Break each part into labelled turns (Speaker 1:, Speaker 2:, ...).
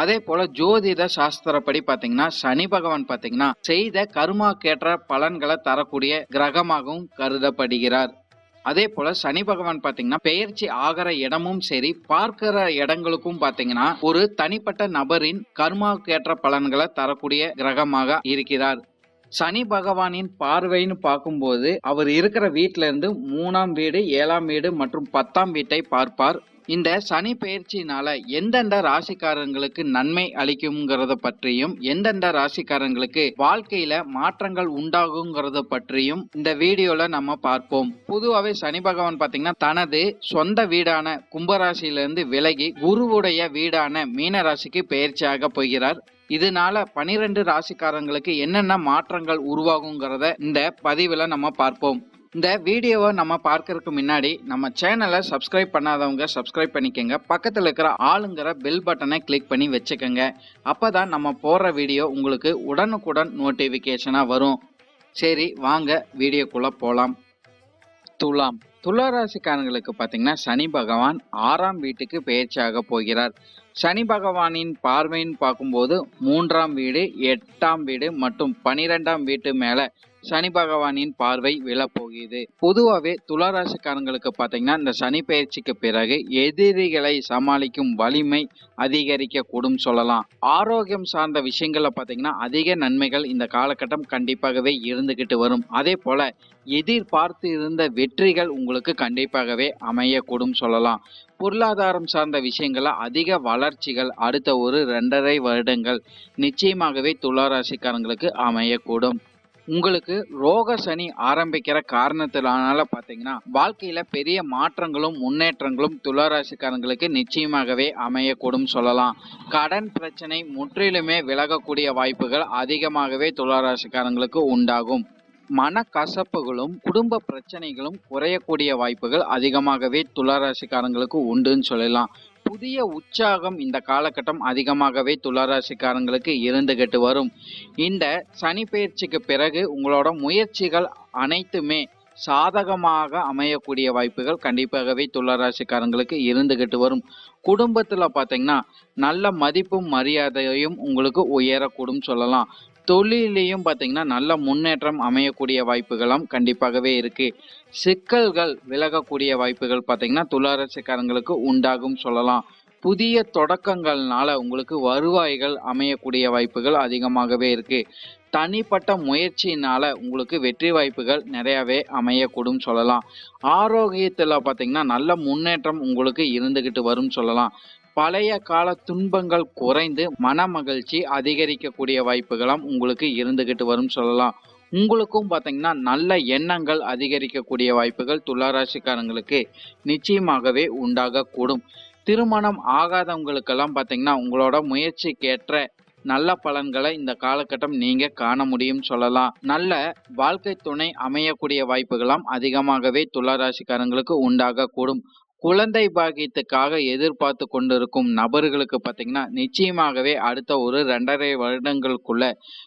Speaker 1: அதே போல ஜோதிட சாஸ்திரப்படி பாத்தீங்கன்னா சனி பகவான் பாத்தீங்கன்னா செய்த கர்மாக்கேற்ற பலன்களை தரக்கூடிய கிரகமாகவும் கருதப்படுகிறார். அதே போல சனி பகவான் பாத்தீங்கன்னா பெயர்ச்சி ஆகிற இடமும் சரி பார்க்கிற இடங்களுக்கும் பாத்தீங்கன்னா ஒரு தனிப்பட்ட நபரின் கர்மாக்கேற்ற பலன்களை தரக்கூடிய கிரகமாக இருக்கிறார். சனி பகவானின் பார்வைன்னு பார்க்கும்போது அவர் இருக்கிற வீட்டில இருந்து மூணாம் வீடு ஏழாம் வீடு மற்றும் பத்தாம் வீட்டை பார்ப்பார். இந்த சனி பெயர்ச்சினால எந்தெந்த ராசிக்காரங்களுக்கு நன்மை அளிக்குங்கிறத பற்றியும் எந்தெந்த ராசிக்காரங்களுக்கு வாழ்க்கையில மாற்றங்கள் உண்டாகுங்கிறத பற்றியும் இந்த வீடியோல நம்ம பார்ப்போம். பொதுவாகவே சனி பகவான் பாத்தீங்கன்னா தனது சொந்த வீடான கும்பராசியிலிருந்து விலகி குருவுடைய வீடான மீன ராசிக்கு பயிற்சியாக போகிறார். இதனால பனிரெண்டு ராசிக்காரங்களுக்கு என்னென்ன மாற்றங்கள் உருவாகுங்கிறத இந்த பதிவுல நம்ம பார்ப்போம். இந்த வீடியோவை நம்ம பார்க்கறதுக்கு முன்னாடி நம்ம சேனலை சப்ஸ்கிரைப் பண்ணாதவங்க சப்ஸ்கிரைப் பண்ணிக்கோங்க. பக்கத்தில் இருக்கிற ஆளுங்கிற பெல் பட்டனை கிளிக் பண்ணி வச்சுக்கோங்க. அப்போ தான் நம்ம போடுற வீடியோ உங்களுக்கு உடனுக்குடன் நோட்டிஃபிகேஷனாக வரும். சரி வாங்க வீடியோக்குள்ளே போகலாம் துலாம். துளாராசிக்காரங்களுக்கு பார்த்தீங்கன்னா சனி பகவான் ஆறாம் வீட்டுக்கு பயிற்சியாக போகிறார். சனி பகவானின் பார்வைன்னு பார்க்கும்போது மூன்றாம் வீடு எட்டாம் வீடு மற்றும் பனிரெண்டாம் வீட்டு மேல சனி பகவானின் பார்வை விழப்போகுது பொதுவாகவே துளாராசிக்காரங்களுக்கு பார்த்தீங்கன்னா இந்த சனி பயிற்சிக்கு பிறகு எதிரிகளை சமாளிக்கும் வலிமை அதிகரிக்க கூடும் சொல்லலாம். ஆரோக்கியம் சார்ந்த விஷயங்களில் பார்த்தீங்கன்னா அதிக நன்மைகள் இந்த காலகட்டம் கண்டிப்பாகவே இருந்துகிட்டு வரும். அதே போல எதிர்பார்த்து இருந்த வெற்றிகள் உங்களுக்கு கண்டிப்பாகவே அமையக்கூடும் சொல்லலாம். பொருளாதாரம் சார்ந்த விஷயங்கள அதிக வளர்ச்சிகள் அடுத்த ஒரு ரெண்டரை வருடங்கள் நிச்சயமாகவே துளாராசிக்காரங்களுக்கு அமையக்கூடும். உங்களுக்கு ரோக சனி ஆரம்பிக்கிற காரணத்தினால பார்த்தீங்கன்னா வாழ்க்கையில பெரிய மாற்றங்களும் முன்னேற்றங்களும் துளாராசிக்காரங்களுக்கு நிச்சயமாகவே அமையக்கூடும் சொல்லலாம். கடன் பிரச்சனை முற்றிலுமே விலகக்கூடிய வாய்ப்புகள் அதிகமாகவே துளாராசிக்காரங்களுக்கு உண்டாகும். மனக்கசப்புகளும் குடும்ப பிரச்சனைகளும் குறையக்கூடிய வாய்ப்புகள் அதிகமாகவே துளாராசிக்காரங்களுக்கு உண்டுன்னு சொல்லலாம். புதிய உற்சாகம் இந்த காலகட்டம் அதிகமாகவே துளாராசிக்காரங்களுக்கு இருந்துகிட்டு வரும். இந்த சனி பயிற்சிக்கு பிறகு உங்களோட முயற்சிகள் அனைத்துமே சாதகமாக அமையக்கூடிய வாய்ப்புகள் கண்டிப்பாகவே துளாராசிக்காரங்களுக்கு இருந்துகிட்டு வரும். குடும்பத்தில் பார்த்தீங்கன்னா நல்ல மதிப்பும் மரியாதையும் உங்களுக்கு உயரக்கூடும் சொல்லலாம். தொழிலையும் பார்த்தீங்கன்னா நல்ல முன்னேற்றம் அமையக்கூடிய வாய்ப்புகளும் கண்டிப்பாகவே இருக்கு. சிக்கல்கள் விலகக்கூடிய வாய்ப்புகள் பார்த்தீங்கன்னா துளாராசிக்காரங்களுக்கு உண்டாகும் சொல்லலாம். புதிய தொடக்கங்கள்னால உங்களுக்கு வருவாய்கள் அமையக்கூடிய வாய்ப்புகள் அதிகமாகவே இருக்கு. தனிப்பட்ட முயற்சியினால உங்களுக்கு வெற்றி வாய்ப்புகள் நிறையவே அமையக்கூடும் சொல்லலாம். ஆரோக்கியத்தில் பார்த்தீங்கன்னா நல்ல முன்னேற்றம் உங்களுக்கு இருந்துகிட்டு வரும் சொல்லலாம். பழைய கால துன்பங்கள் குறைந்து மன மகிழ்ச்சி அதிகரிக்கக்கூடிய வாய்ப்புகளும் உங்களுக்கு இருந்துகிட்டு வரும் சொல்லலாம். உங்களுக்கும் பார்த்தீங்கன்னா நல்ல எண்ணங்கள் அதிகரிக்கக்கூடிய வாய்ப்புகள் துளாராசிக்காரங்களுக்கு நிச்சயமாகவே உண்டாகக்கூடும். திருமணம் ஆகாதவங்களுக்கெல்லாம் பார்த்தீங்கன்னா உங்களோட முயற்சிக்கேற்ற நல்ல பலன்களை இந்த காலகட்டம் நீங்க காண முடியும் சொல்லலாம். நல்ல வாழ்க்கை துணை அமையக்கூடிய வாய்ப்புகளாம் அதிகமாகவே துளாராசிக்காரங்களுக்கு உண்டாகக்கூடும். குழந்தை பாக்கியத்துக்காக எதிர்பார்த்து கொண்டிருக்கும் நபர்களுக்கு பார்த்தீங்கன்னா நிச்சயமாகவே அடுத்த ஒரு ரெண்டரை வருடங்களுக்குள்ள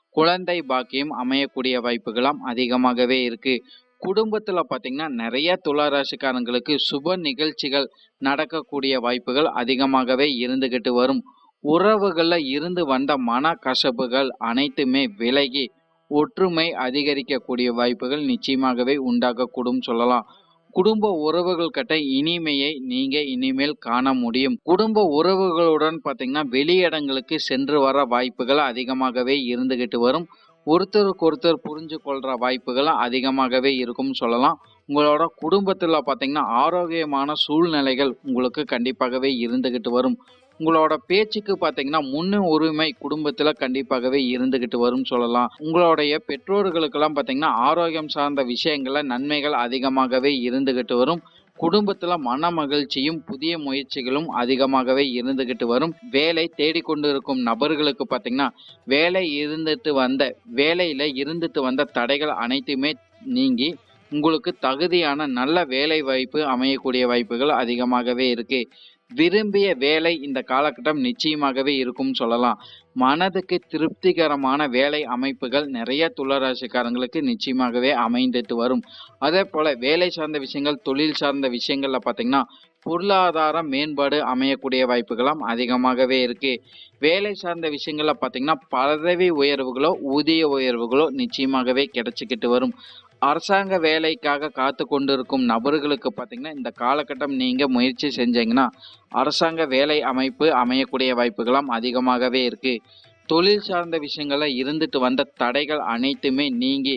Speaker 1: குழந்தை பாக்கியம் அமையக்கூடிய வாய்ப்புகளாம் அதிகமாகவே இருக்கு. குடும்பத்தில் பார்த்தீங்கன்னா நிறைய துளாராசிக்காரங்களுக்கு சுப நிகழ்ச்சிகள் நடக்கக்கூடிய வாய்ப்புகள் அதிகமாகவே இருந்துகிட்டு வரும். உறவுகளில் இருந்து வந்த மன கசப்புகள் அனைத்துமே விலகி ஒற்றுமை அதிகரிக்கக்கூடிய வாய்ப்புகள் நிச்சயமாகவே உண்டாகக்கூடும் சொல்லலாம். குடும்ப உறவுகள் கிட்ட இனிமையை நீங்க இனிமேல் காண முடியும். குடும்ப உறவுகளுடன் பாத்தீங்கன்னா வெளியிடங்களுக்கு சென்று வர வாய்ப்புகள் அதிகமாகவே இருந்துகிட்டு வரும். ஒருத்தருக்கு ஒருத்தர் புரிஞ்சு கொள்ற வாய்ப்புகள் அதிகமாகவே இருக்கும்னு சொல்லலாம். உங்களோட குடும்பத்தில் பார்த்தீங்கன்னா ஆரோக்கியமான சூழ்நிலைகள் உங்களுக்கு கண்டிப்பாகவே இருந்துகிட்டு வரும். உங்களோட பேச்சுக்கு பார்த்தீங்கன்னா முன்னு உரிமை குடும்பத்தில் கண்டிப்பாகவே இருந்துகிட்டு வரும் சொல்லலாம். உங்களுடைய பெற்றோர்களுக்கெல்லாம் பார்த்தீங்கன்னா ஆரோக்கியம் சார்ந்த விஷயங்கள்ல நன்மைகள் அதிகமாகவே இருந்துகிட்டு வரும். குடும்பத்துல மன மகிழ்ச்சியும் புதிய முயற்சிகளும் அதிகமாகவே இருந்துகிட்டு வரும். வேலை தேடிக்கொண்டு இருக்கும் நபர்களுக்கு பார்த்தீங்கன்னா வேலை இருந்துட்டு வந்த வேலையில இருந்துட்டு வந்த தடைகள் அனைத்துமே நீங்கி உங்களுக்கு தகுதியான நல்ல வேலை வாய்ப்பு அமையக்கூடிய வாய்ப்புகள் அதிகமாகவே இருக்கு. விரும்பிய வேலை இந்த காலகட்டம் நிச்சயமாகவே இருக்கும் சொல்லலாம். மனதுக்கு திருப்திகரமான வேலை அமைப்புகள் நிறைய துளராசிக்காரங்களுக்கு நிச்சயமாகவே அமைந்துட்டு வரும். அதே போல வேலை சார்ந்த விஷயங்கள் தொழில் சார்ந்த விஷயங்கள்ல பார்த்தீங்கன்னா பொருளாதார மேம்பாடு அமையக்கூடிய வாய்ப்புகளும் அதிகமாகவே இருக்கு. வேலை சார்ந்த விஷயங்கள்ல பார்த்தீங்கன்னா பதவி உயர்வுகளோ ஊதிய உயர்வுகளோ நிச்சயமாகவே கிடைச்சிக்கிட்டு வரும். அரசாங்க வேலைக்காக காத்து கொண்டிருக்கும் நபர்களுக்கு பார்த்தீங்கன்னா இந்த காலகட்டம் நீங்கள் முயற்சி செஞ்சீங்கன்னா அரசாங்க வேலை அமைப்பு அமையக்கூடிய வாய்ப்புகளும் அதிகமாகவே இருக்குது தொழில் சார்ந்த விஷயங்கள்ல இருந்துட்டு வந்த தடைகள் அனைத்துமே நீங்கி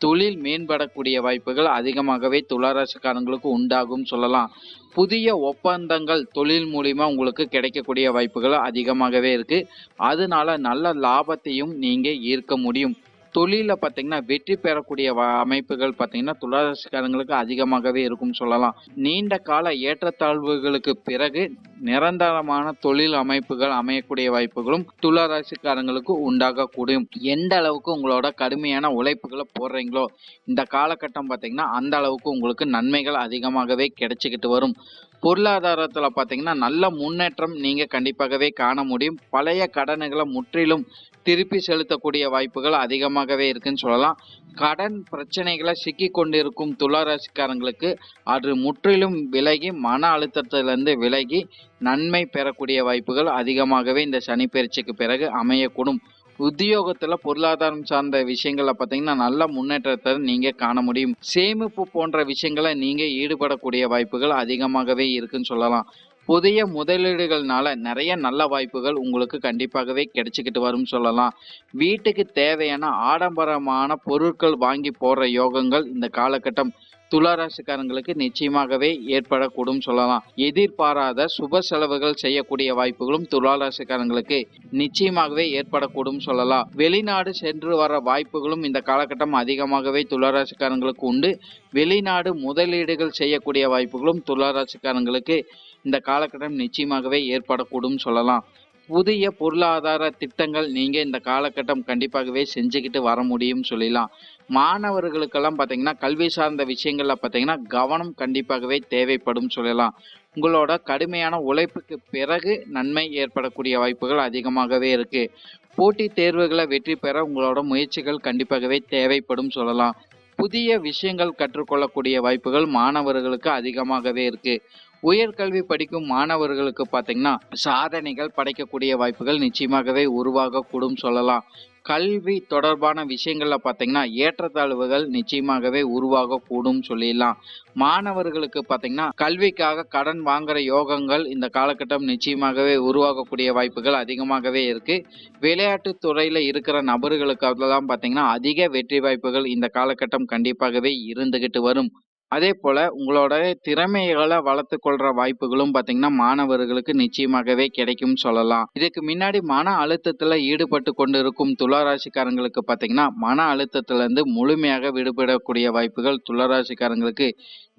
Speaker 1: தொழில் மேம்படக்கூடிய வாய்ப்புகள் அதிகமாகவே துளாராசிக்காரங்களுக்கு உண்டாகும் சொல்லலாம். புதிய ஒப்பந்தங்கள் தொழில் மூலிமா உங்களுக்கு கிடைக்கக்கூடிய வாய்ப்புகள் அதிகமாகவே இருக்குது அதனால நல்ல லாபத்தையும் நீங்கள் ஈர்க்க முடியும். தொழில பார்த்தீங்கன்னா வெற்றி பெறக்கூடிய அமைப்புகள் பார்த்தீங்கன்னா துளாராசிக்காரங்களுக்கு அதிகமாகவே இருக்கும் சொல்லலாம். நீண்ட கால ஏற்றத்தாழ்வுகளுக்கு பிறகு நிரந்தரமான தொழில் அமைப்புகள் அமையக்கூடிய வாய்ப்புகளும் துளாராசிக்காரங்களுக்கு உண்டாகக்கூடும். எந்த அளவுக்கு உங்களோட கடுமையான உழைப்புகளை போடுறீங்களோ இந்த காலகட்டம் பார்த்தீங்கன்னா அந்த அளவுக்கு உங்களுக்கு நன்மைகள் அதிகமாகவே கிடைச்சிக்கிட்டு வரும். பொருளாதாரத்தில் பார்த்தீங்கன்னா நல்ல முன்னேற்றம் நீங்கள் கண்டிப்பாகவே காண முடியும். பழைய கடனுகளை முற்றிலும் திருப்பி செலுத்தக்கூடிய வாய்ப்புகள் அதிகமாகவே இருக்குன்னு சொல்லலாம். கடன் பிரச்சனைகளை சிக்கி கொண்டிருக்கும் துளாராசிக்காரங்களுக்கு அது முற்றிலும் விலகி மன அழுத்தத்திலிருந்து விலகி நன்மை பெறக்கூடிய வாய்ப்புகள் அதிகமாகவே இந்த சனி பயிற்சிக்கு பிறகு அமையக்கூடும். உத்தியோகத்துல பொருளாதாரம் சார்ந்த விஷயங்கள்ல பார்த்தீங்கன்னா நல்ல முன்னேற்றத்தை நீங்க காண முடியும். சேமிப்பு போன்ற விஷயங்களை நீங்க ஈடுபடக்கூடிய வாய்ப்புகள் அதிகமாகவே இருக்குன்னு சொல்லலாம். புதிய முதலீடுகள்னால நிறைய நல்ல வாய்ப்புகள் உங்களுக்கு கண்டிப்பாகவே கிடைச்சிக்கிட்டு வரும் சொல்லலாம். வீட்டுக்கு தேவையான ஆடம்பரமான பொருட்கள் வாங்கி போடுற யோகங்கள் இந்த காலகட்டம் துளாராசிக்காரங்களுக்கு நிச்சயமாகவே ஏற்படக்கூடும் சொல்லலாம். எதிர்பாராத சுப செலவுகள் செய்யக்கூடிய வாய்ப்புகளும் துளாராசிக்காரங்களுக்கு நிச்சயமாகவே ஏற்படக்கூடும் சொல்லலாம். வெளிநாடு சென்று வர வாய்ப்புகளும் இந்த காலகட்டம் அதிகமாகவே துளாராசிக்காரங்களுக்கு உண்டு. வெளிநாடு முதலீடுகள் செய்யக்கூடிய வாய்ப்புகளும் துளாராசிக்காரங்களுக்கு இந்த காலகட்டம் நிச்சயமாகவே ஏற்படக்கூடும் சொல்லலாம். புதிய பொருளாதார திட்டங்கள் நீங்கள் இந்த காலகட்டம் கண்டிப்பாகவே செஞ்சுக்கிட்டு வர முடியும் சொல்லலாம் மாணவர்களுக்கெல்லாம் பார்த்தீங்கன்னா கல்வி சார்ந்த விஷயங்கள்ல பார்த்தீங்கன்னா கவனம் கண்டிப்பாகவே தேவைப்படும் சொல்லலாம். உங்களோட கடுமையான உழைப்புக்கு பிறகு நன்மை ஏற்படக்கூடிய வாய்ப்புகள் அதிகமாகவே இருக்கு. போட்டித் தேர்வுகளை வெற்றி பெற உங்களோட முயற்சிகள் கண்டிப்பாகவே தேவைப்படும் சொல்லலாம். புதிய விஷயங்கள் கற்றுக்கொள்ளக்கூடிய வாய்ப்புகள் மாணவர்களுக்கு அதிகமாகவே இருக்கு. உயர்கல்வி படிக்கும் மாணவர்களுக்கு பார்த்தீங்கன்னா சாதனைகள் படைக்கக்கூடிய வாய்ப்புகள் நிச்சயமாகவே உருவாகக்கூடும் சொல்லலாம். கல்வி தொடர்பான விஷயங்களில் பார்த்தீங்கன்னா ஏற்றத்தாழ்வுகள் நிச்சயமாகவே உருவாகக்கூடும் சொல்லிடலாம். மாணவர்களுக்கு பார்த்தீங்கன்னா கல்விக்காக கடன் வாங்குற யோகங்கள் இந்த காலகட்டம் நிச்சயமாகவே உருவாகக்கூடிய வாய்ப்புகள் அதிகமாகவே இருக்கு. விளையாட்டு துறையில் இருக்கிற நபர்களுக்கு அதெல்லாம் பார்த்தீங்கன்னா அதிக வெற்றி வாய்ப்புகள் இந்த காலகட்டம் கண்டிப்பாகவே இருந்துகிட்டு வரும். அதே போல உங்களோட திறமைகளை வளர்த்து கொள்ற வாய்ப்புகளும் பாத்தீங்கன்னா மாணவர்களுக்கு நிச்சயமாகவே கிடைக்கும் சொல்லலாம். இதுக்கு முன்னாடி மன அழுத்தத்துல ஈடுபட்டு கொண்டு இருக்கும் துளாராசிக்காரங்களுக்கு பாத்தீங்கன்னா மன அழுத்தத்துல இருந்து முழுமையாக விடுபடக்கூடிய வாய்ப்புகள் துளாராசிக்காரங்களுக்கு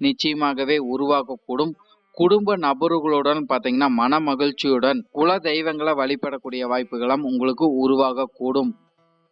Speaker 1: நிச்சயமாகவே உருவாகக்கூடும். குடும்ப நபர்களுடன் பாத்தீங்கன்னா மன மகிழ்ச்சியுடன் குல தெய்வங்களை வழிபடக்கூடிய வாய்ப்புகளும் உங்களுக்கு உருவாகக்கூடும்.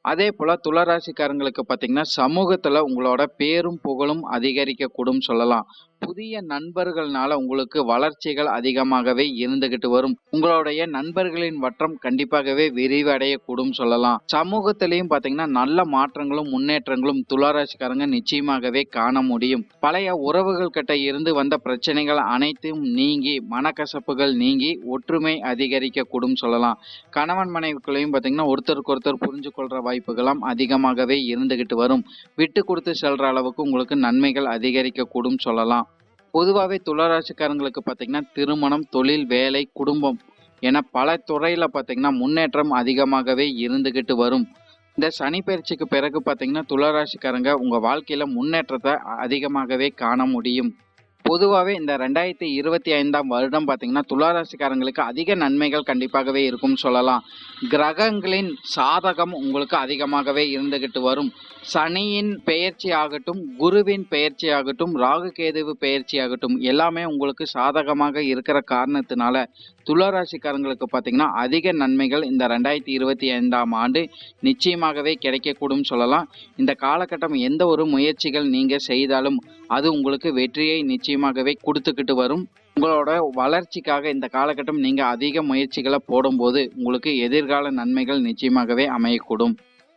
Speaker 1: அதே போல துளராசிக்காரங்களுக்கு பார்த்தீங்கன்னா சமூகத்துல உங்களோட பேரும் புகழும் அதிகரிக்கக்கூடும் சொல்லலாம். புதிய நண்பர்கள்னால உங்களுக்கு வளர்ச்சிகள் அதிகமாகவே இருந்துகிட்டு வரும். உங்களுடைய நண்பர்களின் வட்டம் கண்டிப்பாகவே விரிவடையக்கூடும் சொல்லலாம். சமூகத்திலையும் பார்த்தீங்கன்னா நல்ல மாற்றங்களும் முன்னேற்றங்களும் துளாராசிக்காரங்க நிச்சயமாகவே காண முடியும். பழைய உறவுகள் கிட்ட இருந்து வந்த பிரச்சனைகள் அனைத்தும் நீங்கி மனக்கசப்புகள் நீங்கி ஒற்றுமை அதிகரிக்கக்கூடும் சொல்லலாம். கணவன் மனைவிக்குள்ளேயும் பார்த்தீங்கன்னா ஒருத்தருக்கு ஒருத்தர் புரிஞ்சு கொள்ற வாய்ப்புகளும் அதிகமாகவே இருந்துகிட்டு வரும். விட்டு கொடுத்து செல்ற அளவுக்கு உங்களுக்கு நன்மைகள் அதிகரிக்கக்கூடும் சொல்லலாம். பொதுவாகவே துளராட்சிக்காரங்களுக்கு பார்த்தீங்கன்னா திருமணம் தொழில் வேலை குடும்பம் என பல துறையில் பார்த்தீங்கன்னா முன்னேற்றம் அதிகமாகவே இருந்துக்கிட்டு வரும். இந்த சனி பயிற்சிக்கு பிறகு பார்த்தீங்கன்னா துளராசிக்காரங்க உங்கள் வாழ்க்கையில் முன்னேற்றத்தை அதிகமாகவே காண முடியும். பொதுவாகவே இந்த ரெண்டாயிரத்தி இருபத்தி ஐந்தாம் வருடம் பார்த்தீங்கன்னா துளாராசிக்காரங்களுக்கு அதிக நன்மைகள் கண்டிப்பாகவே இருக்கும்னு சொல்லலாம். கிரகங்களின் சாதகம் உங்களுக்கு அதிகமாகவே இருந்துகிட்டு வரும். சனியின் பெயர்ச்சி ஆகட்டும் குருவின் பெயர்ச்சி ஆகட்டும் ராகு கேதுவு பெயர்ச்சி ஆகட்டும் எல்லாமே உங்களுக்கு சாதகமாக இருக்கிற காரணத்தினால துளாராசிக்காரங்களுக்கு பார்த்தீங்கன்னா அதிக நன்மைகள் இந்த ரெண்டாயிரத்தி இருபத்தி ஐந்தாம் ஆண்டு நிச்சயமாகவே கிடைக்கக்கூடும் சொல்லலாம். இந்த காலகட்டம் எந்த ஒரு முயற்சிகள் நீங்கள் செய்தாலும் அது உங்களுக்கு வெற்றியை நிச்சயமாகவே கொடுத்துக்கிட்டு வரும். உங்களோட வளர்ச்சிக்காக இந்த காலகட்டம் நீங்கள் அதிக முயற்சிகளை போடும்போது உங்களுக்கு எதிர்கால நன்மைகள் நிச்சயமாகவே அமையக்கூடும்.